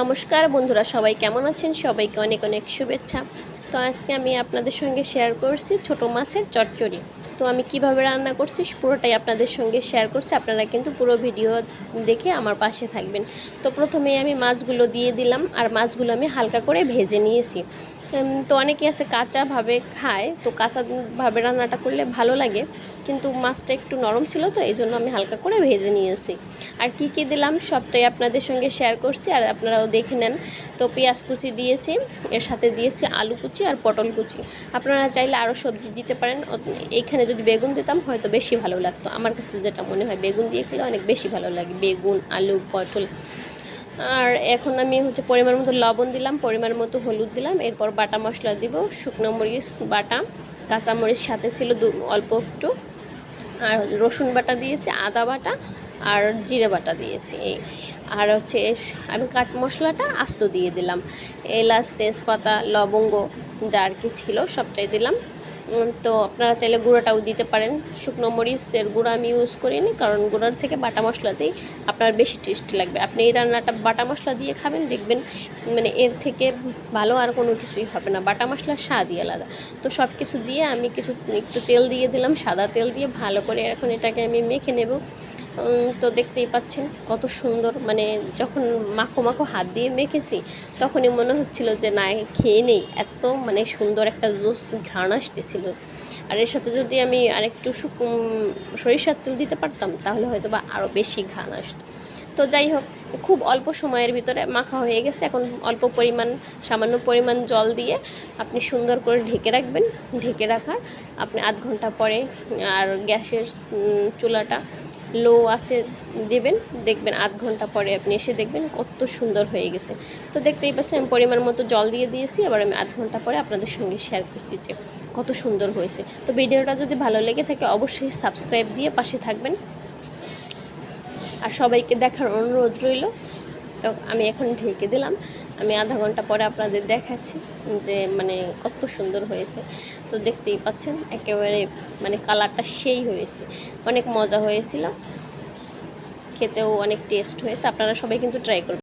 নমস্কার বন্ধুরা, সবাই কেমন আছেন? সবাইকে অনেক অনেক শুভেচ্ছা। তো আজকে আমি আপনাদের সঙ্গে শেয়ার করছি ছোট মাছের চটচড়ি তো আমি কীভাবে রান্না করছি পুরোটাই আপনাদের সঙ্গে শেয়ার করছি। আপনারা কিন্তু পুরো ভিডিও দেখে আমার পাশে থাকবেন। তো প্রথমে আমি মাছগুলো দিয়ে দিলাম, আর মাছগুলো আমি হালকা করে ভেজে নিয়েছি। তো অনেকে আছে কাঁচাভাবে খায়, তো কাঁচাভাবে রান্নাটা করলে ভালো লাগে, কিন্তু মাছটা একটু নরম ছিল তো, এই জন্য আমি হালকা করে ভেজে নিয়েছি। আর কি কি দিলাম সবটাই আপনাদের সঙ্গে শেয়ার করছি, আর আপনারাও দেখে নেন। তো পেঁয়াজ কুচি দিয়েছি, এর সাথে দিয়েছি আলু কুচি আর পটল কুচি। আপনারা চাইলে আরও সবজি দিতে পারেন এইখানে যদি বেগুন দিতাম হয়তো বেশি ভালো লাগতো। আমার কাছে যেটা মনে হয়, বেগুন দিয়ে খেলে অনেক বেশি ভালো লাগে, বেগুন, আলু, পটল। আর এখন আমি হচ্ছে পরিমাণ মতো লবণ দিলাম, পরিমাণ মতো হলুদ দিলাম, এরপর বাটা মশলা দিব, শুকনো মরিচ, বাটা, কাঁচা মরিচ সাথে ছিল অল্প একটু, আর রসুন বাটা দিয়েছি, আদা বাটা, আর জিরে বাটা দিয়েছি। এই আর হচ্ছে আমি কাঠ মশলাটা আস্ত দিয়ে দিলাম, এলাচ, তেজপাতা, লবঙ্গ, যা আর কি ছিল সবটাই দিলাম। তো আপনারা চাইলে গুঁড়োটাও দিতে পারেন। শুকনো মরিচের গুঁড়ো আমি ইউজ করিনি, কারণ গুঁড়োর থেকে বাটা মশলাতেই আপনার বেশি টেস্টি লাগবে। আপনি এই রান্নাটা বাটা মশলা দিয়ে খাবেন, দেখবেন মানে এর থেকে ভালো আর কোনো কিছুই হবে না। বাটা মশলার স্বাদই আলাদা। তো সব কিছু দিয়ে আমি কিছু একটু তেল দিয়ে দিলাম, সাদা তেল দিয়ে ভালো করে এখন এটাকে আমি মেখে নেব। তো দেখতেই পাচ্ছেন কত সুন্দর মানে যখন মাখো মাখো হাত দিয়ে মেখেছি, তখনই মনে হচ্ছিল যে, না খেয়ে নেই। এত মানে সুন্দর একটা জুস ঘ্রাণ আসতেছিল আর এর সাথে যদি আমি আরেকটু সরিষার তেল দিতে পারতাম, তাহলে হয়তো বা আরও বেশি ঘ্রাণ আসতো। তো যাই হোক, খুব অল্প সময়ের ভিতরে মাখা হয়ে গেছে। এখন অল্প পরিমাণ, সামান্য পরিমাণ জল দিয়ে আপনি সুন্দর করে ঢেকে রাখবেন। ঢেকে রাখার আপনি আধ ঘণ্টা পরে, আর গ্যাসের চুলাটা লো আছে দেবেন। দেখবেন আধ ঘণ্টা পরে আপনি এসে দেখবেন কত সুন্দর হয়ে গেছে। তো দেখতেই পাচ্ছেন, আমি পরিমাণ মতো জল দিয়ে দিয়েছি। এবার আমি আধ ঘণ্টা পরে আপনাদের সঙ্গে শেয়ার করছি যে কত সুন্দর হয়েছে। তো ভিডিওটা যদি ভালো লেগে থাকে, অবশ্যই সাবস্ক্রাইব দিয়ে পাশে থাকবেন। আর সবাইকে দেখার অনুরোধ রইল। তো আমি এখন ঢেকে দিলাম। আমি আধা ঘণ্টা পরে আপনাদের দেখাচ্ছি যে মানে কত সুন্দর হয়েছে। তো দেখতেই পাচ্ছেন, একেবারে মানে কালারটা সেই হয়েছে। অনেক মজা হয়েছিল। খেতেও অনেক টেস্ট হয়েছে। আপনারা সবাই কিন্তু ট্রাই করবেন।